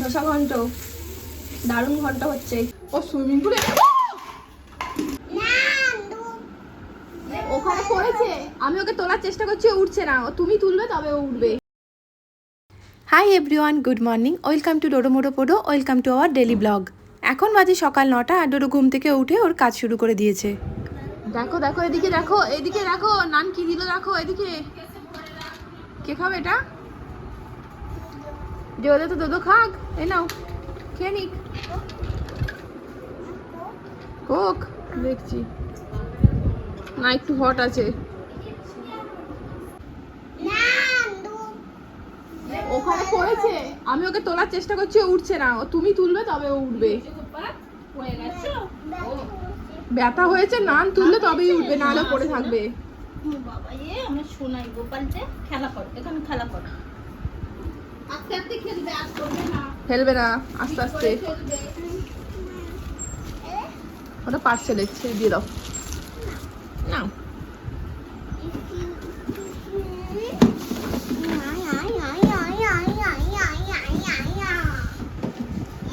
ধোসা ঘন্ট দারুণ ঘন্ট হচ্ছে। ও সুইমিং পুলে ওখানে পড়েছে? আমি ওকে তোলার চেষ্টা করছি ও উঠছে না। ও তুমি তুলবে তবে ও উঠবে। Hi everyone good morning welcome to Dodo মোডো পোডো welcome to our daily vlog এখন বাজে সকাল নটা আর ডোডো ঘুম থেকে উঠে ওর কাজ শুরু করে দিয়েছে। দেখো দেখো এদিকে দেখো এদিকে দেখো নান কি দিল দেখো এদিকে। কে খাবে এটা? যে ওদের তো দুধ খাক এই নাও খেয়ে নিক কোক দেখছি। না, একটু হট আছে। ওখানে পড়েছে। আমি ওকে তোলার চেষ্টা করছি উঠছে না। তুমি তুলবে, তবে উঠবে। ব্যথা হয়েছে, নান তুললে তবেই উঠবে, নাহলে পড়ে থাকবে। বাবা, এ, আমার সোনাই গোপালতে খেলা কর, এখানে খেলা কর আস্তে আস্তে খেলবে আর করবে না ফেলবে না আস্তে আস্তে। ওটা পার্সেল এসছে দিয়ে দাও। না।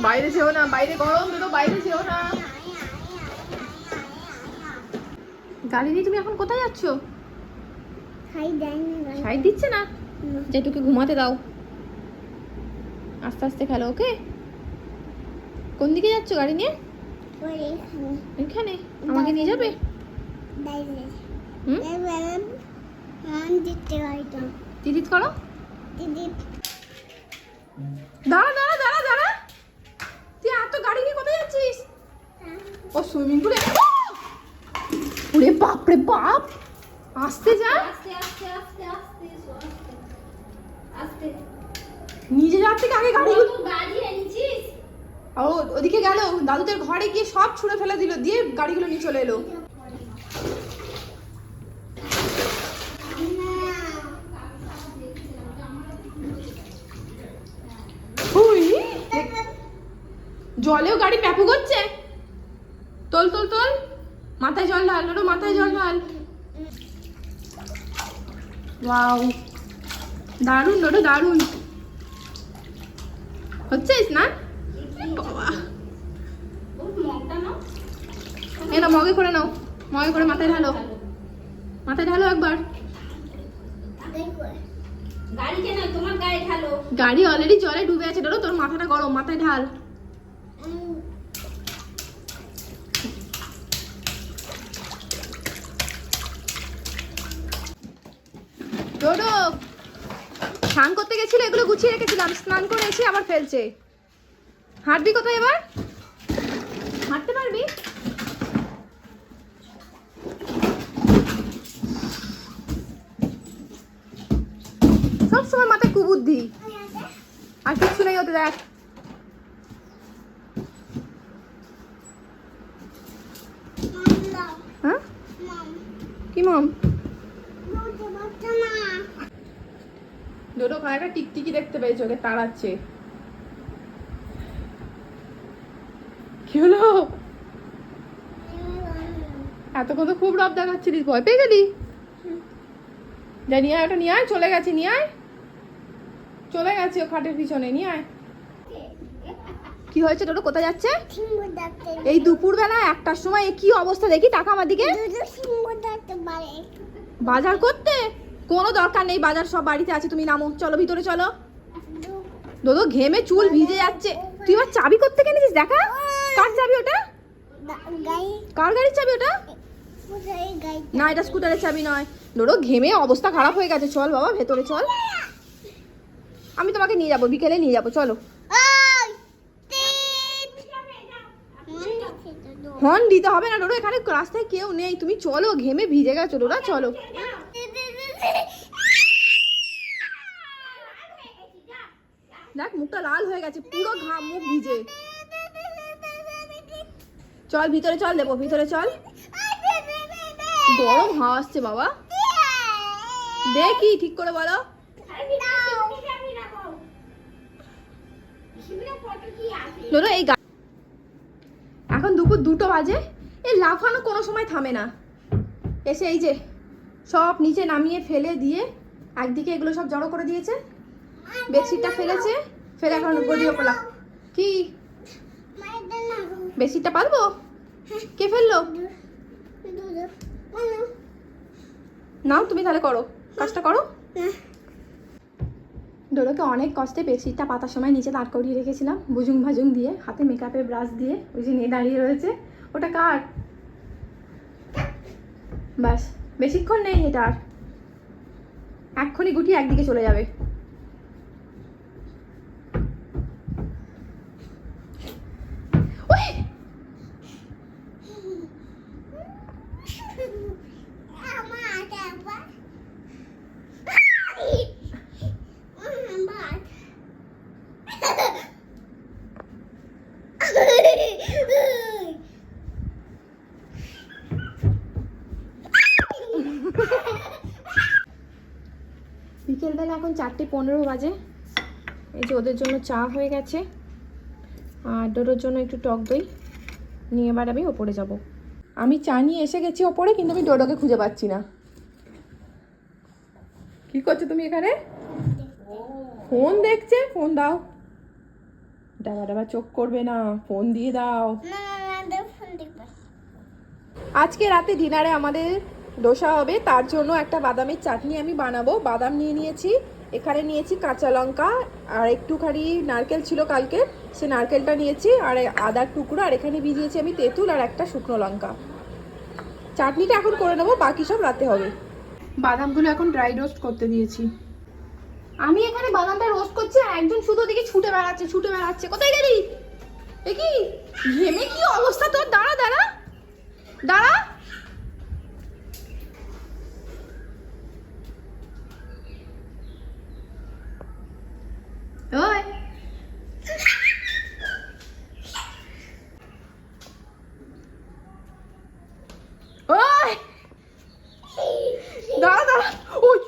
বাইরে যেও না বাইরে গরম বেরো বাইরে যেও না। গাড়ি নিয়ে তুমি এখন কোথায় যাচ্ছ? সাইড দিচ্ছে না? যেটুকু ঘুমাতে দাও। আস্তে আস্তে খেলো ওকে? কোন দিকে যাচ্ছ গাড়ি নিয়ে? এখানে। আমাকে নিয়ে যাবে? দিদিত করো। দাঁড়া দাঁড়া দাঁড়া দাঁড়া। তুই এত গাড়ি নিয়ে কোথায় যাচ্ছিস? ও সুইমিং পুলে ওরে বাপরে বাপ! আসতে যা। আস্তে আস্তে আস্তে আস্তে। আস্তে। নিজে যাওয়ার থেকে আগে গাড়ি ও ওদিকে গেল। দাদুদের ঘরে গিয়ে সব ছুঁড়ে ফেলে দিল দিয়ে গাড়িগুলো নিয়ে চলে এলো। জলেও গাড়ি প্যাপু করছে। তোল তোল তোল। মাথায় জল ঢাল ওটা মাথায় জল ঢাল। ওয়াও। দারুণ ওটা দারুণ। হচ্ছিস না? বাবা। এ না মগে করে নাও। মগে করে মাথায় ঢালো। মাথায় ঢালো একবার। তোমার গাড়ি অলরেডি জলে ডুবে আছে। ডরো তোর মাথাটা গরম মাথায় ঢাল ডোডো স্নান করতে গেছিল এগুলো গুছিয়ে রেখেছিলাম। স্নান করে এসে আবার ফেলছে। হাঁটবি কোথায় এবার? হাঁটতে পারবি? সব সময় মাথায় কুবুদ্ধি। আর কিছু নেই ওতে দেখ। হ্যাঁ? কি মম? ডোডো ওখানে একটা টিকটিকি দেখতে পেয়েছে ওকে তাড়াচ্ছে। কি হলো? এতক্ষণ তো খুব রব দেখাচ্ছিলিস ভয় পেয়ে গেলি? যা নিয়ে আয় ওটা নিয়ে আয় চলে গেছে নিয়ে আয়। চলে গেছে ও খাটের পিছনে নিয়ে আয়। কি হয়েছে তোর কোথায় যাচ্ছে? এই দুপুরবেলা একটার সময় কি অবস্থা দেখি টাকা আমার দিকে। বাজার করতে? কোনো দরকার নেই, বাজার সব বাড়িতে আছে, তুমি নামো। চলো, ভিতরে চলো। দোদো, ঘেমে চুল ভিজে যাচ্ছে। তুই এবার চাবি করতে কেনেছিস দেখা। কার চাবি ওটা? কার গাড়ির চাবি ওটা? না, এটা স্কুটারের চাবি নয়। ডোডো ঘেমে অবস্থা খারাপ হয়ে গেছে। চল বাবা, ভেতরে চল। আমি তোমাকে নিয়ে যাব, বিকেলে নিয়ে যাব, চলো। হর্ন দিতে হবে না ডোডো এখানে রাস্তায় কেউ নেই। তুমি চলো, ঘেমে ভিজে গেছো ডোডা চলো। দেখ, মুখটা লাল হয়ে গেছে, পুরো ঘাম মুখ ভিজে। চল, ভিতরে চল দেবো, ভিতরে চল। গরম হাওয়া আসছে, বাবা। দেখি ঠিক করে বলো। এই এখন দুপুর দুটো বাজে এই লাফানো কোনো সময় থামে না। এসে এই যে, সব নিচে নামিয়ে ফেলে দিয়ে, একদিকে এগুলো সব জড়ো করে দিয়েছে। বেডশিটটা ফেলেছে? ফের এখন গড়িয়ে পড়লাম কি? বেশিটা পারব কে ফেলল? নাও তুমি তাহলে করো। কাজটা করো। ডোরোকে অনেক কষ্টে বেডশিটটা পাতার সময় নিচে দাঁড় করিয়ে রেখেছিলাম বুজুং ভাজুং দিয়ে, হাতে মেকআপের ব্রাশ দিয়ে, ওই যে নিয়ে দাঁড়িয়ে রয়েছে। ওটা কার? ব্যাস, বেশিক্ষণ নেই এটা আর। এক্ষুনি গুটিয়ে একদিকে চলে যাবে। বিকেলবেলা এখন চারটে পনেরো বাজে। এই যে ওদের জন্য চা হয়ে গেছে। আর ডোরোর জন্য একটু টক দই। নিয়ে এবার আমি ওপরে যাব। আমি চা নিয়ে এসে গেছি ওপরে কিন্তু আমি ডোডোকে খুঁজে পাচ্ছি না। কি করছ তুমি এখানে? ফোন দেখছে? ফোন দাও। ডাবা ডাবা চোখ করবে না ফোন দিয়ে দাও। আজকে রাতে ডিনারে আমাদের ডোসা হবে তার জন্য একটা বাদামের চাটনি আমি বানাবো। বাদাম নিয়ে নিয়েছি এখানে নিয়েছি কাঁচা লঙ্কা, আর একটুখানি নারকেল ছিল কালকে, সে নারকেলটা নিয়েছি, আর আদার টুকরো, আর এখানে ভিজিয়েছি আমি তেঁতুল আর একটা শুকনো লঙ্কা। চাটনিটা এখন করে নেব, বাকি সব রাতে হবে। বাদামগুলো এখন ড্রাই রোস্ট করতে দিয়েছি। আমি এখানে বাদামটা রোস্ট করছি, আর একজন শুধু দিকে ছুটে বেড়াচ্ছে ছুটে বেড়াচ্ছে। কোথায় গেলি? এ কি ঘেমে কি অবস্থা তোর? দাঁড়া দাঁড়া। দাঁড়া ওই ওই দাঁড়া দাঁড়া ওই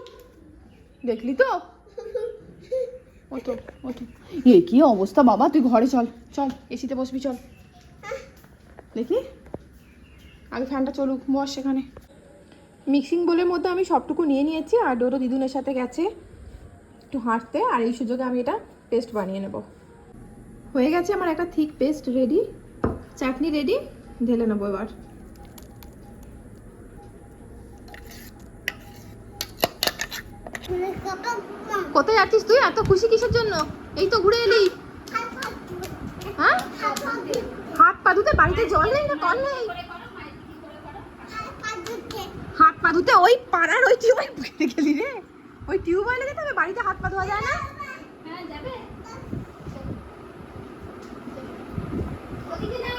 দেখলি তো? ওতো এ কি অবস্থা বাবা? তুই ঘরে চল চল, এসিতে বসবি, চল। দেখি? আগে ফ্যানটা চলুক, বস সেখানে। মিক্সিং বোলের মধ্যে আমি সবটুকু নিয়ে নিয়েছি, আর ডোরো দিদুনের সাথে গেছে একটু হাঁটতে, আর এই সুযোগে আমি এটা পেস্ট বানিয়ে নেব। হয়ে গেছে আমার একটা thick paste ready. Chutney ready, ঢেলে নেব এবার। কোথায় যাচ্ছিস তুই? এত খুশি কিসের জন্য? এই তো ঘুরে এলি। হ্যাঁ? হাত পা ধুতে বাড়িতে জল নেই না কল নেই? হাত পা ধুতে ওই পাড়ার ওই টিউবওয়েল গেলি রে। ওই টিউবওয়েলে যেতে হবে বাড়িতে হাত পা ধোয়া যায় না হ্যাঁ যাবে ওদিকে না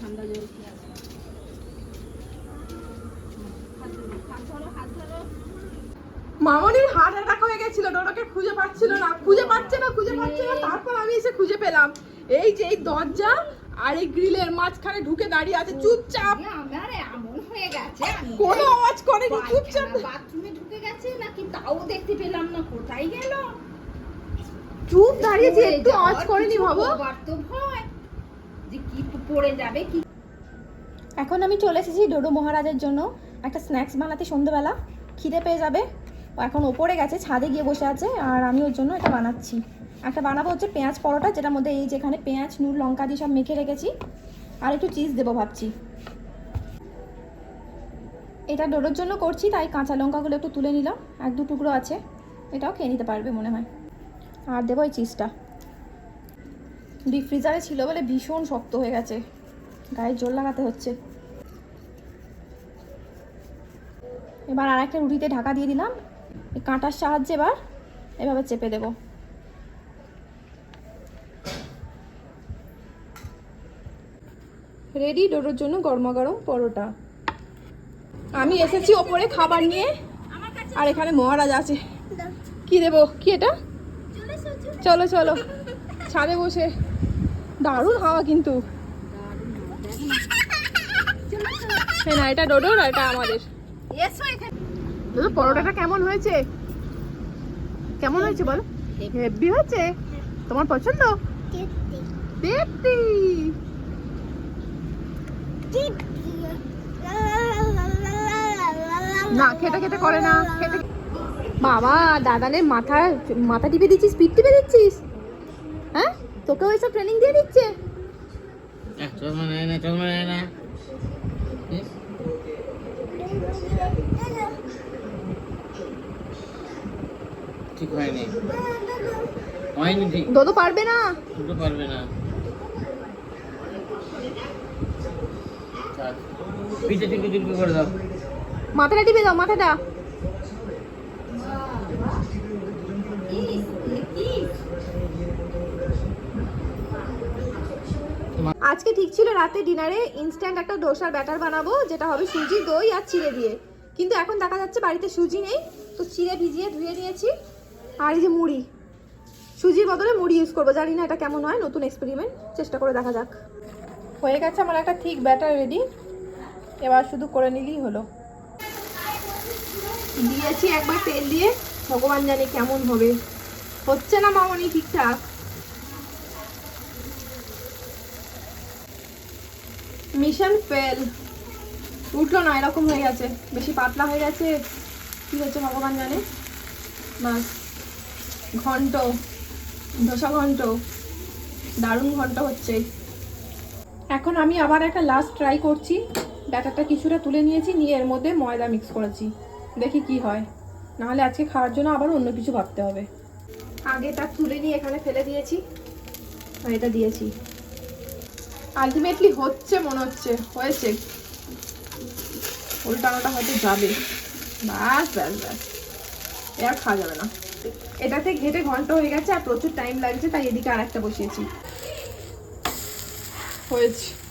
ঠান্ডা জল খেয়ে আসো। হাত ধরো, হাত ধরো, হাত ধরো। মামনির হার্ট অ্যাটাক হয়ে গেছিল ডোডোকে খুঁজে পাচ্ছিল না খুঁজে পাচ্ছে না খুঁজে পাচ্ছে না তারপর আমি এসে খুঁজে পেলাম এই যে এই দরজা আর এই গ্রিলের মাঝখানে ঢুকে দাঁড়িয়ে আছে চুপচাপ। না, আমার এমন হয়ে গেছে কোনো আওয়াজ করেনি চুপচাপ। বাথরুমে ঢুকে গেছে নাকি তাও দেখতে পেলাম না কোথায় গেল? চুপ দাঁড়িয়েছে একটু আওয়াজ করেনি ভাবো। তো ভয়। যে কি পড়ে যাবে কি এখন আমি চলে এসেছি ডোডো মহারাজের জন্য একটা স্ন্যাক্স বানাতে সন্ধ্যেবেলা খিদে পেয়ে যাবে। ও এখন ওপরে গেছে ছাদে গিয়ে বসে আছে আর আমি ওর জন্য এটা বানাচ্ছি। একটা বানাবো হচ্ছে পেঁয়াজ পরোটা, যেটার মধ্যে এই যেখানে পেঁয়াজ, নুন, লঙ্কা দিয়ে সব মেখে রেখেছি। আর একটু চিজ দেবো ভাবছি। এটা ডোডোর জন্য করছি, তাই কাঁচা লঙ্কাগুলো একটু তুলে নিলাম। এক দু টুকরো আছে, এটাও খেয়ে নিতে পারবে মনে হয়। আর দেবো এই চিজটা। ডিপ ফ্রিজারে ছিল বলে ভীষণ শক্ত হয়ে গেছে। গায়ে জোর লাগাতে হচ্ছে। এবার আর একটা রুটিতে ঢাকা দিয়ে দিলাম। কাঁটার সাহায্যে এবার এভাবে চেপে দেব। রেডি ডোডোর জন্য গরমাগরম পরোটা। আমি এসেছি ওপরে খাবার নিয়ে। আর এখানে মহারাজ আছে। কি দেবো? কি এটা? চলো চলো। ছাদে বসে। দারুণ হাওয়া কিন্তু। হ্যাঁ না এটা ডোডোর আর এটা আমাদের। দাদা পরোটাটা কেমন হয়েছে? কেমন হয়েছে বলো? হেভি হয়েছে? তোমার পছন্দ? তেত্তি না খেতে খেতে করে না খেতে বাবা দাদানের মাথা মাথা টিপে দিচ্ছিস পিঠ টিপে দিচ্ছিস? হ্যাঁ? তোকেও এসব ট্রেনিং দিয়ে দিচ্ছে? আহ, চশমা নেয় না চশমা নেয় না। হুম? ঠিক হয়নি। হয়নি ঠিক। দোদো পারবে না? পারবে না থাক। করে দাও। মাথাটা টিপে দাও, মাথাটা। আজকে ঠিক ছিল রাতে ডিনারে ইনস্ট্যান্ট একটা ডোসার ব্যাটার বানাবো, যেটা হবে সুজি, দই আর চিড়ে দিয়ে। কিন্তু এখন দেখা যাচ্ছে বাড়িতে সুজি নেই, তো চিড়ে ভিজিয়ে ধুয়ে নিয়েছি। আর এই যে মুড়ি, সুজির বদলে মুড়ি ইউজ করব। জানি না এটা কেমন হয়, নতুন এক্সপেরিমেন্ট চেষ্টা করে দেখা যাক। হয়ে গেছে আমার একটা ঠিক ব্যাটার রেডি এবার শুধু করে নিলেই হলো। দিয়েছি একবার তেল দিয়ে। ভগবান জানে কেমন হবে। হচ্ছে না মামনি ঠিকঠাক? Mission fail. উঠল না, এরকম হয়ে গেছে। বেশি পাতলা হয়ে গেছে। কি হচ্ছে ভগবান জানে? বাস। ঘন্ট। ধোসা ঘন্ট দারুণ ঘন্ট হচ্ছে। এখন আমি আবার একটা লাস্ট ট্রাই করছি। ব্যাটারটা কিছুটা তুলে নিয়েছি, নিয়ে এর মধ্যে ময়দা মিক্স করেছি। দেখি কি হয়। নাহলে আজকে খাওয়ার জন্য আবার অন্য কিছু ভাবতে হবে। আগে তা তুলে নিয়ে এখানে ফেলে দিয়েছি। আর এটা দিয়েছি। আলটিমেটলি হচ্ছে, মনে হচ্ছে। হয়েছে। উল্টানোটা হয়তো যাবে। ব্যাস ব্যাস ব্যাস। আর খাওয়া যাবে না। এটাতে ঘেটে ঘণ্টা হয়ে গেছে আর প্রচুর টাইম লাগছে, তাই এদিকে আর একটা বসিয়েছি। হয়েছে।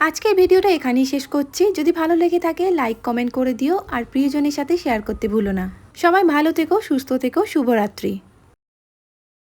আজকের ভিডিওটা এখানেই শেষ করছি। যদি ভালো লেগে থাকে লাইক কমেন্ট করে দিও আর প্রিয়জনের সাথে শেয়ার করতে ভুলো না। সবাই ভালো থেকো, সুস্থ থেকো, শুভরাত্রি।